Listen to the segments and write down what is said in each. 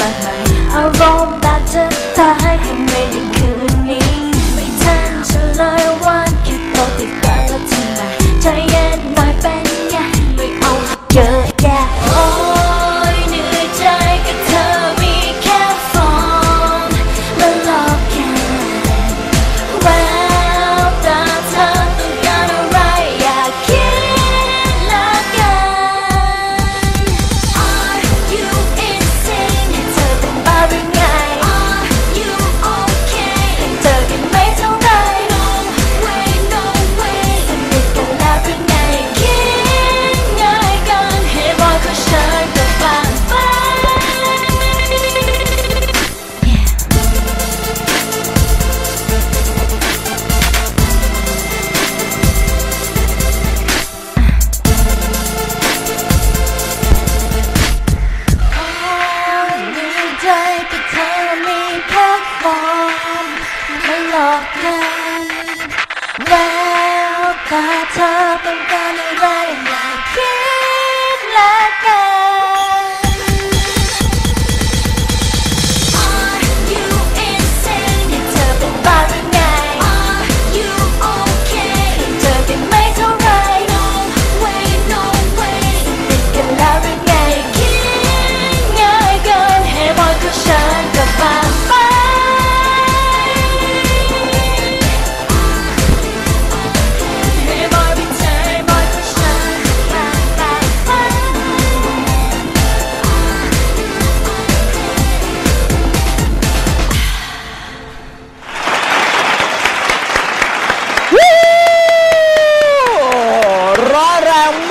มากมา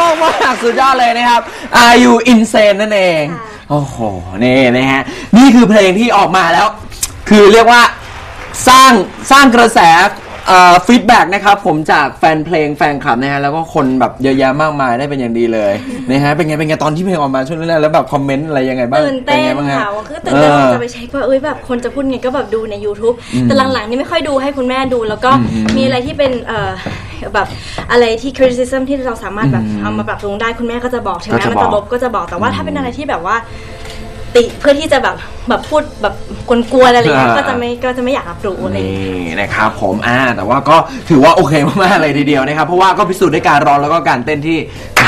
ากมากๆสุดยอดเลยนะครับ Are you insane นั่นเอง โอ้โห นี่นะฮะ นี่คือเพลงที่ออกมาแล้ว คือเรียกว่าสร้างสร้างกระแสฟีดแบ็กนะครับ ผมจากแฟนเพลงแฟนคลับนะฮะ แล้วก็คนแบบเยอะแยะมากมายได้เป็นอย่างดีเลยนะฮะ เป็นไง เป็นไง ตอนที่เพลงออกมาช่วงแรกๆแล้วแบบคอมเมนต์อะไรยังไงบ้างตื่นเป็นเต้นไงบ้างฮะค่ะว่าคือตื่นเต้นอว่าอจะไปเช็คว่าเอ้ยแบบคนจะพูดไงก็แบบดูใน YouTube แต่หลังๆนี่ไม่ค่อยดูให้คุณแม่ดู แล้วก็อืมอืมมีอะไรที่เป็นเอ่อ แบบอะไรที่ criticism ที่เราสามารถแบบอืมเอามาปรับปรุงได้คุณแม่ก็จะบอกถึงก็แม้จะมันบอจะกลบก็จะบอกแต่ว่าถ้าเป็นอะไรที่แบบว่า ติเพื่อที่จะแบบแบบพูดแบบกวนๆอะไรอย่างเงี้ยอ่า ก็จะไม่ก็จะไม่อยากรับรู้อะไรอย่างเงี้ย นี่นะครับผมอ่าแต่ว่าก็ถือว่าโอเคมากๆเลยทีเดียวนะครับ เพราะว่าก็พิสูจน์ด้วยการร้องแล้วก็การเต้นที่แหม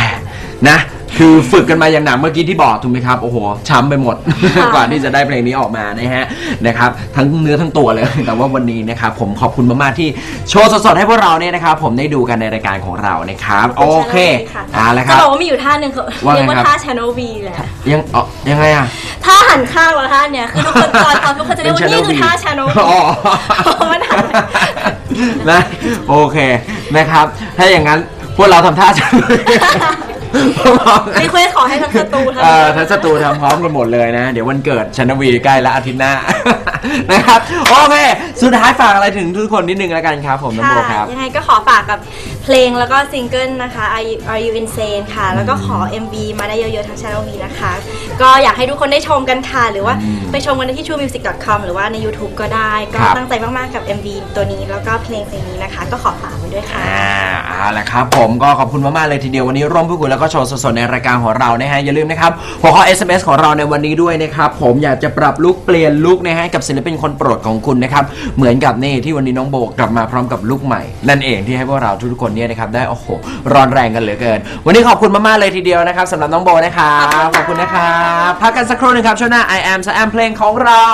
นะ คือฝึกกันมาอย่างหนักเมื่อกี้ที่บอกถูกไหมครับโอ้โหช้ำไปหมดค่ะกว่าที่จะได้เพลงนี้ออกมานะฮะนะครับทั้งเนื้อทั้งตัวเลย แต่ว่าวันนี้นะครับผมขอบคุณมากๆที่โชว์สดๆให้พวกเราเนี่ยนะครับผมได้ดูกันในรายการของเรานะครับโอเคค่ะเอาละคจะรับบอกว่ามีอยู่ท่าหนึ่งเขาว่าไงเรียกว่าครับท่า channel V แหละยังอ๋อยังไงอะถ้าหันข้างว่าท่าเนี่ยคือทุกคนตอนตอนทุกคนจะเรียกว่าเป็นนี่คือ V ท่า channel V อ๋อมันหันนะโอเคนะครับ ถ้าอย่างนั้นพวกเราทำท่าจะ พวกเรารีเควสขอให้ทั้งสตูทั้งเอ่อทั้งสตูทำพร้อมกันหมดเลยนะ เดี๋ยววันเกิดชนวีใกล้แล้วอาทิตย์หน้านะครับ โอเค สุดท้ายฝากอะไรถึงทุกคนนิดนึงแล้วกันครับผมน้ำโบครับ ยังไงก็ขอฝากกับเพลงแล้วก็ซิงเกิลนะคะ Are You, Are you Insane ค่ะ แล้วก็ขอ MV มาได้เยอะๆทาง Channel V นะคะ ก็อยากให้ทุกคนได้ชมกันค่ะ หรือว่าอืมไปชมกันได้ที่ truemusic.com หรือว่าใน YouTube ก็ได้ ก็ครับตั้งใจมากๆกับ MV ตัวนี้แล้วก็เพลงเพลงนี้นะคะ ก็ขอฝากไว้ด้วยค่ะอ่าเอา ละครับ ผมก็ขอบคุณมากๆเลยทีเดียววันนี้ร่วมพูดคุยแล้วก็โชว์สดๆในรายการของเรานะฮะอย่าลืมนะครับหัวข้อ SMS ของเราในวันนี้ด้วยนะครับผมอยากจะปรับลุคเปลี่ยนลุคนะฮะกับศิลปินคนโปรดของคุณนะครับเหมือนกับนี่ที่วันนี้น้องโบกลับมาพร้อมกับลุคใหม่ นั่นเองที่ให้พวกเราทุกๆคนเนี่ยนะครับได้โอ้โหร้อนแรงกันเหลือเกิน วันนี้ขอบคุณมากๆเลยทีเดียวนะครับสำหรับน้องโบนะครับขอบคุณนะครับพักกันสักครู่หนึงครับช่วงหน้า I am สแอมเพลงของเรา